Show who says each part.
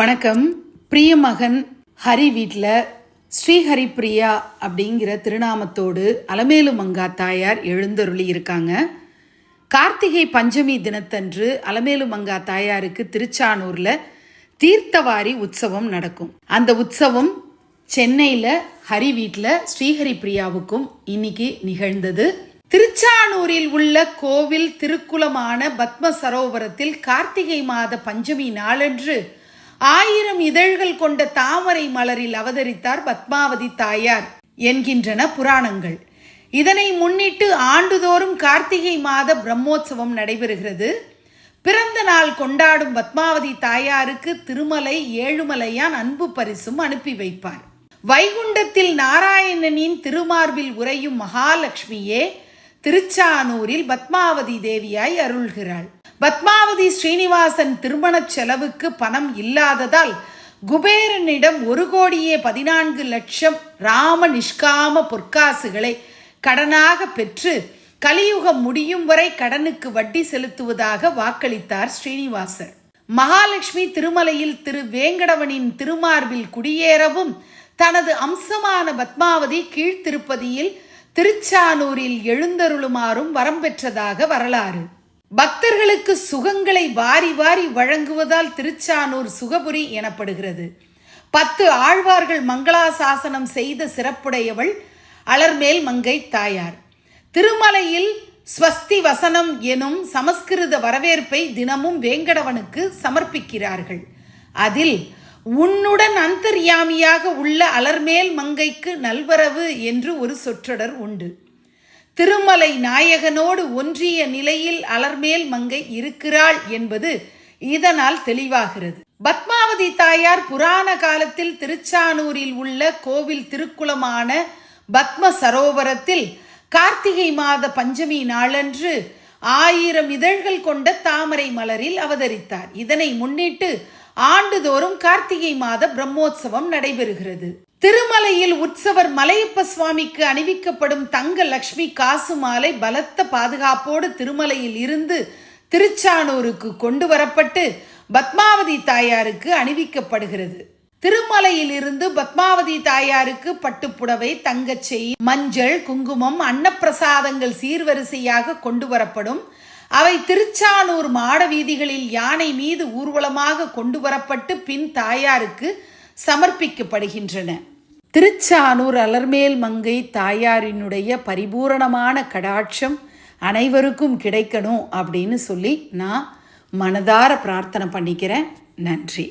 Speaker 1: வணக்கம். பிரியமகன் ஹரி வீட்டில் ஸ்ரீஹரி பிரியா அப்படிங்கிற திருநாமத்தோடு அலமேலு மங்கா தாயார் எழுந்தருளி இருக்காங்க. கார்த்திகை பஞ்சமி தினத்தன்று அலமேலு மங்கா தாயாருக்கு திருச்சானூரில் தீர்த்தவாரி உற்சவம் நடக்கும். அந்த உற்சவம் சென்னையில் ஹரி வீட்டில் ஸ்ரீஹரி பிரியாவுக்கும் இன்னைக்கு நிகழ்ந்தது. திருச்சானூரில் உள்ள கோவில் திருக்குளமான பத்ம சரோவரத்தில் கார்த்திகை மாத பஞ்சமி நாளன்று ஆயிரம் இதழ்கள் கொண்ட தாமரை மலரில் அவதரித்தார் பத்மாவதி தாயார் என்கின்றன புராணங்கள். இதனை முன்னிட்டு ஆண்டுதோறும் கார்த்திகை மாத பிரம்மோற்சவம் நடைபெறுகிறது. பிறந்த நாள் கொண்டாடும் பத்மாவதி தாயாருக்கு திருமலை ஏழுமலையான் அன்பு பரிசும் அனுப்பி வைப்பார். வைகுண்டத்தில் நாராயணனின் திருமார்பில் உறையும் மகாலட்சுமியே திருச்சானூரில் பத்மாவதி தேவியாய் அருள்கிறாள். பத்மாவதி ஸ்ரீனிவாசன் திருமணச் செலவுக்கு பணம் இல்லாததால் குபேரனிடம் ஒரு கோடியே பதினான்கு லட்சம் ராம நிஷ்காம பொற்காசுகளை கடனாக பெற்று கலியுகம் முடியும் வரை கடனுக்கு வட்டி செலுத்துவதாக வாக்களித்தார் ஸ்ரீனிவாசர். மகாலட்சுமி திருமலையில் திரு வேங்கடவனின் திருமார்பில் குடியேறவும் தனது அம்சமான பத்மாவதி கீழ்த்திருப்பதியில் திருச்சானூரில் எழுந்தருளுமாறும் வரம் பெற்றதாக வரலாறு. பக்தர்களுக்கு சுகங்களை வாரி வாரி வழங்குவதால் திருச்சானூர் சுகபுரி எனப்படுகிறது. பத்து ஆழ்வார்கள் மங்களாசாசனம் செய்த சிறப்புடையவள் அலர்மேல் மங்கை தாயார். திருமலையில் ஸ்வஸ்தி வசனம் எனும் சமஸ்கிருத வரவேற்பை தினமும் வேங்கடவனுக்கு சமர்ப்பிக்கிறார்கள். அதில் உன்னுடன் அந்தர்யாமியாக உள்ள அலர்மேல் மங்கைக்கு நல்வரவு என்று ஒரு சொற்றொடர் உண்டு. திருமலை நாயகனோடு ஒன்றிய நிலையில் அலர்மேல் மங்கை இருக்கிறாள் என்பது இதனால் தெளிவாகிறது. பத்மாவதி தாயார் புராண காலத்தில் திருச்சானூரில் உள்ள கோவில் திருக்குளமான பத்ம சரோவரத்தில் கார்த்திகை மாத பஞ்சமி நாளன்று ஆயிரம் இதழ்கள் கொண்ட தாமரை மலரில் அவதரித்தார். இதனை முன்னிட்டு ஆண்டுதோறும் கார்த்திகை மாத பிரம்மோற்சவம் நடைபெறுகிறது. திருமலையில் உற்சவர் மலையப்ப சுவாமிக்கு அணிவிக்கப்படும் தங்க லக்ஷ்மி காசு மாலை பலத்த பாதுகாப்போடு திருமலையில் இருந்து திருச்சானூருக்கு கொண்டு வரப்பட்டு பத்மாவதி தாயாருக்கு அணிவிக்கப்படுகிறது. திருமலையில் இருந்து பத்மாவதி தாயாருக்கு பட்டுப்புடவை தங்கச்செய் மஞ்சள் குங்குமம் அன்னப்பிரசாதங்கள் சீர்வரிசையாக கொண்டு வரப்படும் அவை திருச்சானூர் மாட வீதிகளில் யானை மீது ஊர்வலமாக கொண்டு வரப்பட்டு பின் தாயாருக்கு சமர்ப்பிக்கப்படுகின்றன. திருச்சானூர் அலர்மேல் மங்கை தாயாரினுடைய பரிபூரணமான கடாட்சம் அனைவருக்கும் கிடைக்கணும் அப்படின்னு சொல்லி நான் மனதார பிரார்த்தனை பண்ணிக்கிறேன். நன்றி.